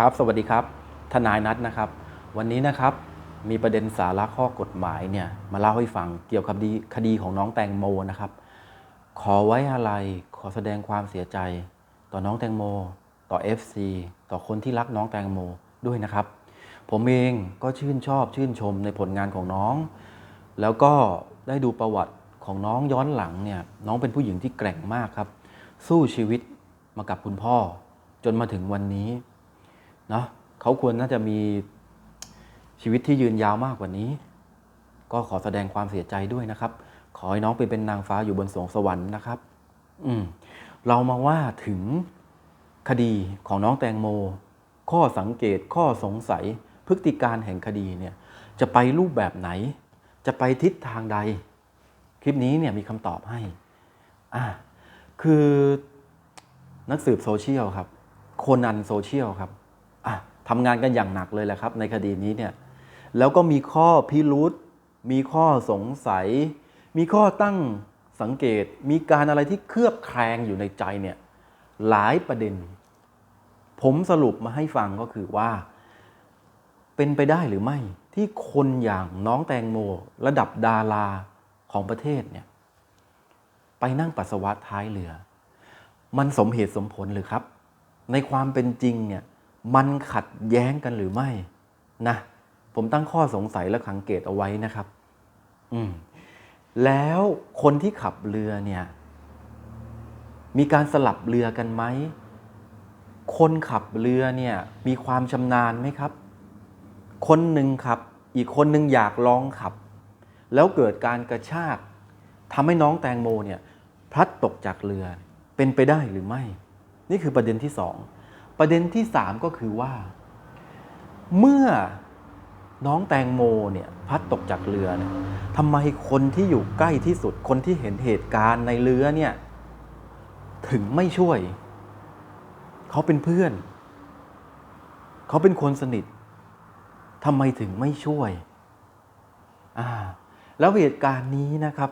ครับ สวัสดีครับ ทนายนัทนะครับ วันนี้นะครับมีประเด็นสาระข้อกฎหมายเนี่ยมาเล่าให้ฟังเกี่ยวกับคดีคดีของน้องแตงโมนะครับ ขอไว้อะไรขอแสดงความเสียใจ ต่อน้องแตงโม ต่อ FC ต่อคนที่รักน้องแตงโมด้วยนะครับ ผมเองก็ชื่นชอบชื่นชมในผลงานของน้อง แล้วก็ได้ดูประวัติของน้องย้อนหลังเนี่ยน้องเป็นผู้หญิงที่แกร่งมากครับ สู้ชีวิตมากับคุณพ่อ จนมาถึงวันนี้ เนาะเขาควรน่าจะมีชีวิตที่ยืนยาวมากกว่านี้ ก็ขอแสดงความเสียใจด้วยนะครับ ขอให้น้องไปเป็นนางฟ้าอยู่บนสวงสวรรค์นะครับ อืมเรามาว่าถึงคดีของน้องแตงโม ข้อสังเกตข้อสงสัยพฤติการแห่งคดีเนี่ย จะไปรูปแบบไหน จะไปทิศทางใด คลิปนี้เนี่ยมีคำตอบให้อ่าคือนักสืบโซเชียลครับ โคนันโซเชียลครับ ทำงานกันอย่างหนักเลยแหละครับ ในคดีนี้เนี่ยแล้วก็มีข้อพิรุษมีข้อสงสัย มีข้อตั้งสังเกต มีการอะไรที่เคลือบแคลงอยู่ในใจเนี่ยหลายประเด็น ผมสรุปมาให้ฟังก็คือว่า เป็นไปได้หรือไม่ที่คนอย่างน้องแตงโม ระดับดาราของประเทศเนี่ยไปนั่งปัสสาวะท้ายเรือ มันสมเหตุสมผลหรือครับ ในความเป็นจริงเนี่ย มันขัดแย้งกันหรือไม่นะผมตั้งข้อสงสัยและสังเกตเอาไว้นะครับ อืมแล้วคนที่ขับเรือเนี่ย มีการสลับเรือกันไหม คนขับเรือเนี่ย มีความชำนาญไหมครับ คนหนึ่งขับ อีกคนหนึ่งอยากลองขับ แล้วเกิดการกระชากทำให้น้องแตงโมเนี่ย พลัดตกจากเรือเป็นไปได้หรือไม่ นี่คือประเด็นที่สอง ประเด็นที่สามก็คือว่า เมื่อน้องแตงโมเนี่ยพัดตกจากเรือเนี่ยทำไมคนที่อยู่ใกล้ที่สุดคนที่เห็นเหตุการณ์ในเรือเนี่ย ถึงไม่ช่วย เขาเป็นเพื่อน เขาเป็นคนสนิททำไมถึงไม่ช่วยอ่าแล้วเหตุการณ์นี้นะครับ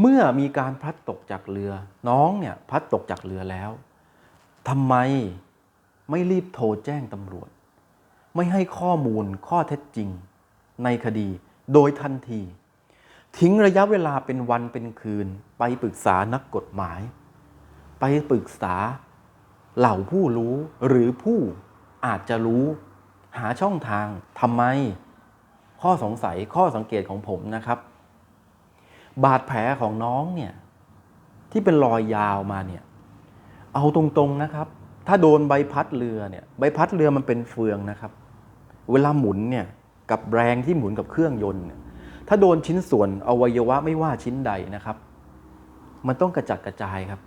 เมื่อมีการพลัดตกจากเรือ น้องเนี่ยพลัดตกจากเรือแล้วทำไม ไม่รีบโทรแจ้งตำรวจ ไม่ให้ข้อมูลข้อเท็จจริง ในคดีโดยทันที ทิ้งระยะเวลาเป็นวันเป็นคืน ไปปรึกษานักกฎหมาย ไปปรึกษาเหล่าผู้รู้หรือผู้อาจจะรู้หาช่องทางทำไม ข้อสงสัยข้อสังเกตของผมนะครับ บาดแผลของน้องเนี่ยที่เป็นรอยยาวมาเนี่ย เอาตรงๆนะครับ ถ้าโดนใบพัดเรือเนี่ยใบพัดเรือมันเป็นเฟืองนะครับ เวลาหมุนเนี่ยกับแรงที่หมุนกับเครื่องยนต์เนี่ยถ้าโดนชิ้นส่วนอวัยวะไม่ว่าชิ้นใดนะครับ มันต้องกระจัดกระจายครับ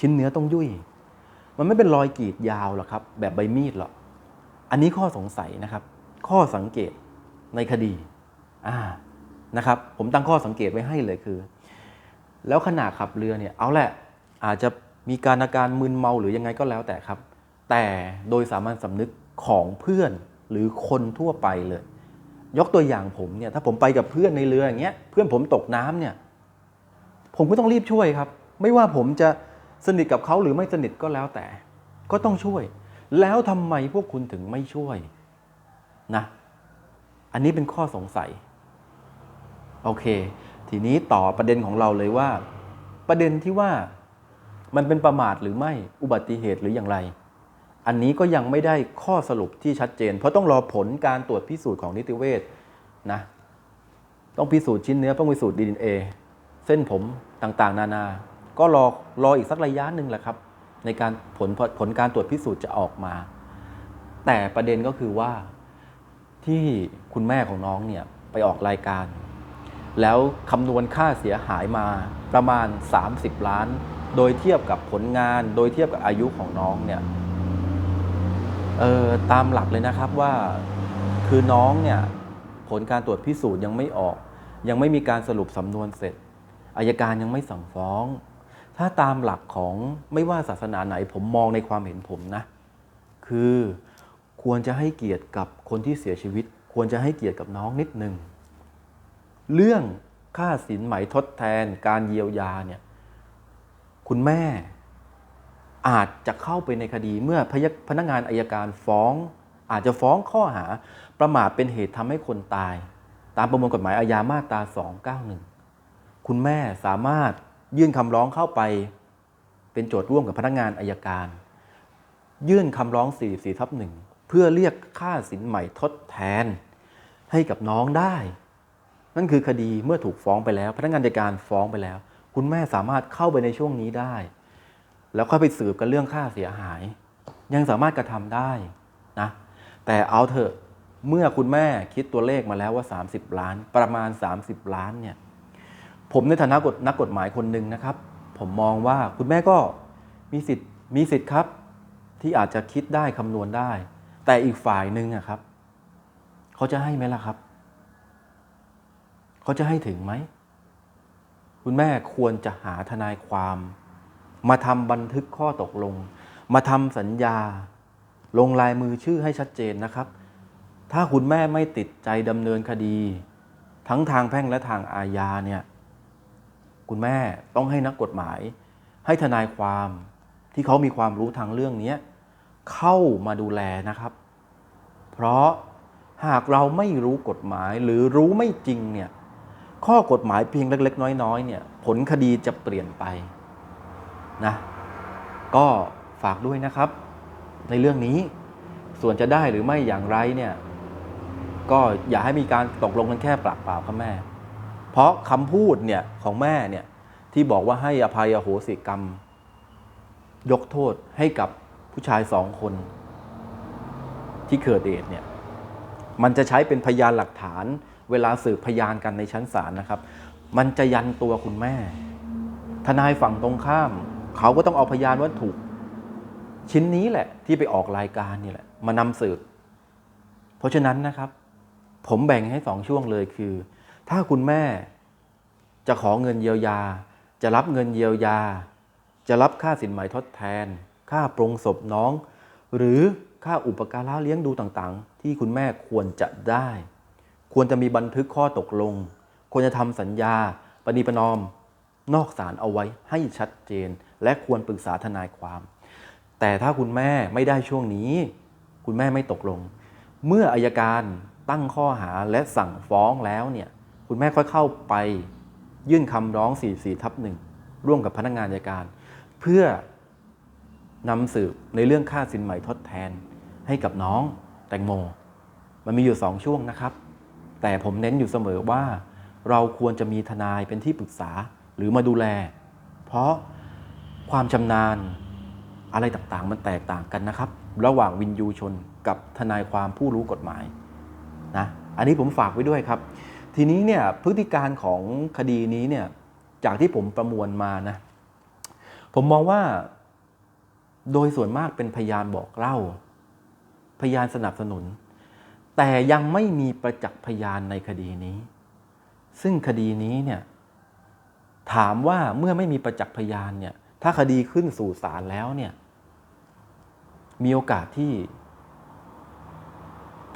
ชิ้นเนื้อต้องยุ่ย มันไม่เป็นรอยกรีดยาวหรอกครับ แบบใบมีดหรอกอันนี้ข้อสงสัยนะครับ ข้อสังเกตในคดีอ่านะครับ ผมตั้งข้อสังเกตไว้ให้เลยคือ แล้วขณะขับเรือเนี่ยเอาแหละอาจจะ มีการอาการมึนเมาหรือยังไงก็แล้วแต่ครับ แต่โดยสามัญสำนึกของเพื่อนหรือคนทั่วไปเลย ยกตัวอย่างผมเนี่ยถ้าผมไปกับเพื่อนในเรืออย่างเงี้ยเพื่อนผมตกน้ำเนี่ยผมก็ต้องรีบช่วยครับ ไม่ว่าผมจะสนิทกับเขาหรือไม่สนิทก็แล้วแต่ ก็ต้องช่วย แล้วทำไมพวกคุณถึงไม่ช่วยนะอันนี้เป็นข้อสงสัย โอเค ทีนี้ต่อประเด็นของเราเลยว่า ประเด็นที่ว่า มันเป็นประมาทหรือไม่อุบัติเหตุหรืออย่างไร อันนี้ก็ยังไม่ได้ข้อสรุปที่ชัดเจน เพราะต้องรอผลการตรวจพิสูจน์ของนิติเวชนะต้องพิสูจน์ชิ้นเนื้อต้องพิสูจน์ดีเอเส้นผมต่างๆ นานา ก็รอรออีกสักระยะหนึ่งแหละครับ ในการผลผลการตรวจพิสูจน์จะออกมา แต่ประเด็นก็คือว่าที่คุณแม่ของน้องเนี่ยไปออกรายการ แล้วคำนวณค่าเสียหายมาประมาณ 30 ล้าน โดยเทียบกับผลงาน โดยเทียบกับอายุของน้องเนี่ยเออตามหลักเลยนะครับว่าคือน้องเนี่ยผลการตรวจพิสูจน์ยังไม่ออก ยังไม่มีการสรุปสำนวนเสร็จอายการยังไม่สั่งฟ้อง ถ้าตามหลักของไม่ว่าศาสนาไหนผมมองในความเห็นผมนะ คือควรจะให้เกียรติกับคนที่เสียชีวิต ควรจะให้เกียรติกับน้องนิดนึงเรื่องค่าสินไหมทดแทนการเยียวยาเนี่ย คุณแม่อาจจะเข้าไปในคดีเมื่อพพนักงานอายการฟ้อง อาจจะฟ้องข้อหาประมาทเป็นเหตุทำให้คนตาย ตามประมวลกฎหมายอาญามาตรา 291 คุณแม่สามารถยื่นคำร้องเข้าไป เป็นโจทย์ร่วมกับพนักงานอายการ ยื่นคำร้อง 44ทับหนึ่งเพื่อเรียกค่าสินใหม่ทดแทน ให้กับน้องได้ นั่นคือคดีเมื่อถูกฟ้องไปแล้ว พนักงานอัยการฟ้องไปแล้ว คุณแม่สามารถเข้าไปในช่วงนี้ได้ แล้วค่อยไปสืบกันเรื่องค่าเสียหาย ยังสามารถกระทำได้นะแต่เอาเถอะเมื่อคุณแม่คิดตัวเลขมาแล้วว่า 30 ล้าน ประมาณ 30 ล้านเนี่ยผมในฐานะกฎนักกฎหมายคนหนึ่งนะครับ ผมมองว่าคุณแม่ก็มีสิทธิ์มีสิทธิ์ครับ ที่อาจจะคิดได้คำนวณได้ แต่อีกฝ่ายหนึ่งอะครับ เขาจะให้ไหมล่ะครับ เขาจะให้ถึงไหม คุณแม่ควรจะหาทนายความ มาทำบันทึกข้อตกลง มาทำสัญญา ลงลายมือชื่อให้ชัดเจนนะครับ ถ้าคุณแม่ไม่ติดใจดำเนินคดี ทั้งทางแพ่งและทางอาญาเนี่ยคุณแม่ต้องให้นักกฎหมาย ให้ทนายความที่เขามีความรู้ทางเรื่องนี้เข้ามาดูแลนะครับ เพราะหากเราไม่รู้กฎหมายหรือรู้ไม่จริงเนี่ย ข้อกฎหมายเพียงเล็ก ๆ น้อยๆเนี่ยผลคดีจะเปลี่ยนไปนะก็ฝากด้วยนะครับ ในเรื่องนี้ส่วนจะได้หรือไม่อย่างไรเนี่ยก็อย่าให้มีการตกลงกันแค่ปากเปล่าครับแม่ เพราะคำพูดเนี่ยของแม่เนี่ยที่บอกว่าให้อภัยอโหสิกรรม ยกโทษให้กับผู้ชายสองคน ที่เกิดเหตุเนี่ยมันจะใช้เป็นพยานหลักฐาน เวลาสืบพยานกันในชั้นศาลนะครับ มันจะยันตัวคุณแม่ ทนายฝั่งตรงข้าม เขาก็ต้องเอาพยานวัตถุชิ้นนี้แหละ ที่ไปออกรายการนี่แหละ มานำสืบ เพราะฉะนั้นนะครับ ผมแบ่งให้สองช่วงเลยคือ ถ้าคุณแม่จะขอเงินเยียวยา จะรับเงินเยียวยา จะรับค่าสินไหมทดแทน ค่าปรงศพน้อง หรือค่าอุปการะเลี้ยงดูต่างๆ ที่คุณแม่ควรจะได้ ควรจะมีบันทึกข้อตกลง ควรจะทำสัญญา ปณีประนอม นอกศาลเอาไว้ให้ชัดเจน และควรปรึกษาทนายความ แต่ถ้าคุณแม่ไม่ได้ช่วงนี้ คุณแม่ไม่ตกลง เมื่ออายการตั้งข้อหาและสั่งฟ้องแล้วเนี่ยคุณแม่ค่อยเข้าไปยื่นคำร้อง 44ทับหนึ่งร่วมกับพนักงานอายการ เพื่อนำสืบในเรื่องค่าสินใหม่ทดแทนให้กับน้องแตงโม มันมีอยู่สองช่วงนะครับ แต่ผมเน้นอยู่เสมอว่า เราควรจะมีทนายเป็นที่ปรึกษาหรือมาดูแล เพราะความชำนาญอะไรต่างๆ มันแตกต่างกันนะครับ ระหว่างวินยูชนกับทนายความผู้รู้กฎหมายนะอันนี้ผมฝากไว้ด้วยครับ ทีนี้เนี่ยพฤติการของคดีนี้เนี่ยจากที่ผมประมวลมานะผมมองว่าโดยส่วนมากเป็นพยานบอกเล่า พยานสนับสนุน แต่ยังไม่มีประจักษ์พยานในคดีนี้ ซึ่งคดีนี้เนี่ยถามว่าเมื่อไม่มีประจักษ์พยานเนี่ยถ้าคดีขึ้นสู่ศาลแล้วเนี่ยมีโอกาสที่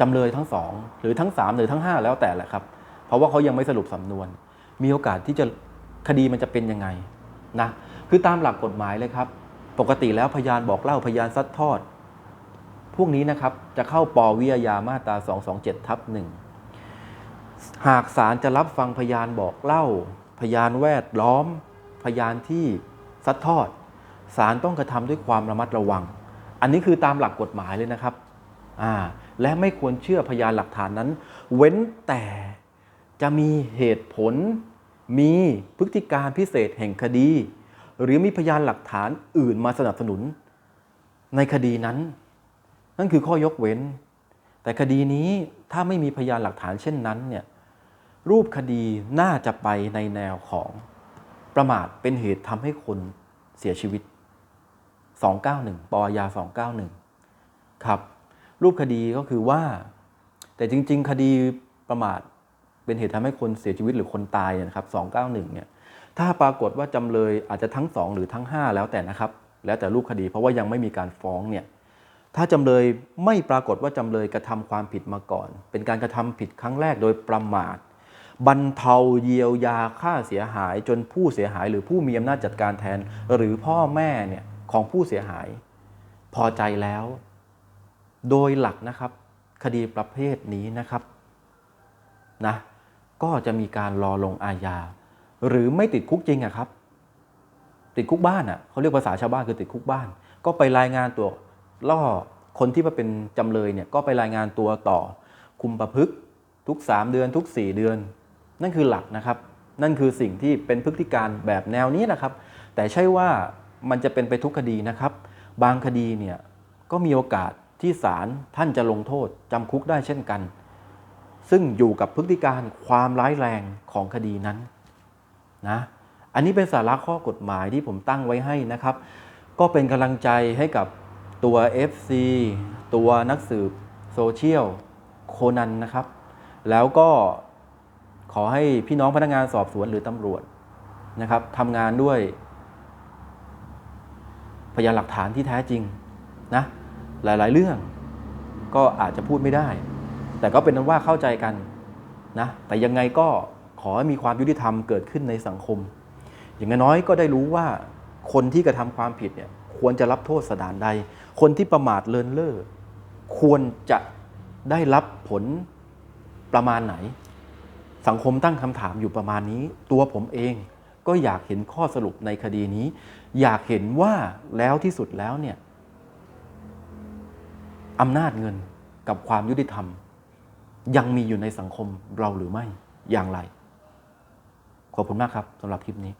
จำเลยทั้งสองหรือทั้งสามหรือทั้งห้าแล้วแต่แหละครับ เพราะว่าเขายังไม่สรุปสำนวน มีโอกาสที่จะคดีมันจะเป็นยังไงนะคือตามหลักกฎหมายเลยครับ ปกติแล้วพยานบอกเล่าพยานซัดทอด พวกนี้นะครับจะเข้าปวิยามาตรา 227ทับหนึ่งหากศาลจะรับฟังพยานบอกเล่า พยานแวดล้อม พยานที่ซัดทอดศาลต้องกระทำด้วยความระมัดระวัง อันนี้คือตามหลักกฎหมายเลยนะครับและไม่ควรเชื่อพยานหลักฐานนั้น เว้นแต่จะมีเหตุผล มีพฤติการพิเศษแห่งคดี หรือมีพยานหลักฐานอื่นมาสนับสนุนในคดีนั้น นั่นคือข้อยกเว้น แต่คดีนี้ถ้าไม่มีพยานหลักฐานเช่นนั้นเนี่ยรูปคดีน่าจะไปในแนวของประมาทเป็นเหตุทำให้คนเสียชีวิต 291 ปอยา 291 ครับ รูปคดีก็คือว่า แต่จริง ๆ คดีประมาทเป็นเหตุทำให้คนเสียชีวิตหรือคนตายเนี่ยนะครับ 291 เนี่ย ถ้าปรากฏว่าจำเลยอาจจะทั้ง 2 หรือทั้ง 5 แล้วแต่นะครับ แล้วแต่รูปคดีเพราะว่ายังไม่มีการฟ้องเนี่ย ถ้าจำเลยไม่ปรากฏว่าจำเลยกระทำความผิดมาก่อน เป็นการกระทำผิดครั้งแรกโดยประมาทบรรเทาเยียวยาค่าเสียหายจนผู้เสียหายหรือผู้มีอำนาจจัดการแทน หรือพ่อแม่เนี่ยของผู้เสียหาย พอใจแล้ว โดยหลักนะครับ คดีประเภทนี้นะครับนะก็จะมีการรอลงอาญา หรือไม่ติดคุกจริงอะครับ ติดคุกบ้านอะเขาเรียกภาษาชาวบ้านคือติดคุกบ้าน ก็ไปรายงานตัว ล่อคนที่มาเป็นจำเลยเนี่ยก็ไปรายงานตัวต่อคุมประพฤกษ์ทุก 3 เดือนทุก 4 เดือน นั่นคือหลักนะครับ นั่นคือสิ่งที่เป็นพฤติการแบบแนวนี้นะครับ แต่ใช่ว่ามันจะเป็นไปทุกคดีนะครับ บางคดีเนี่ยก็มีโอกาสที่ศาลท่านจะลงโทษจำคุกได้เช่นกัน ซึ่งอยู่กับพฤติการความร้ายแรงของคดีนั้นนะอันนี้เป็นสาระข้อกฎหมายที่ผมตั้งไว้ให้นะครับ ก็เป็นกำลังใจให้กับ ตัว FC ตัวนักสืบโซเชียลโคนันนะครับ แล้วก็ขอให้พี่น้องพนักงานสอบสวนหรือตำรวจนะครับทำงานด้วย พยานหลักฐานที่แท้จริงนะหลายๆ เรื่องก็อาจจะพูดไม่ได้ แต่ก็เป็นนั้นว่าเข้าใจกันนะแต่ยังไงก็ขอให้มีความยุติธรรมเกิดขึ้นในสังคม อย่างน้อยก็ได้รู้ว่าคนที่กระทำความผิดเนี่ย ควรจะรับโทษสถานใด คนที่ประมาทเลินเล่อควรจะได้รับผลประมาณไหน สังคมตั้งคำถามอยู่ประมาณนี้ ตัวผมเองก็อยากเห็นข้อสรุปในคดีนี้ อยากเห็นว่าแล้วที่สุดแล้วเนี่ยอำนาจเงินกับความยุติธรรม ยังมีอยู่ในสังคมเราหรือไม่อย่างไร ขอบคุณมากครับสำหรับคลิปนี้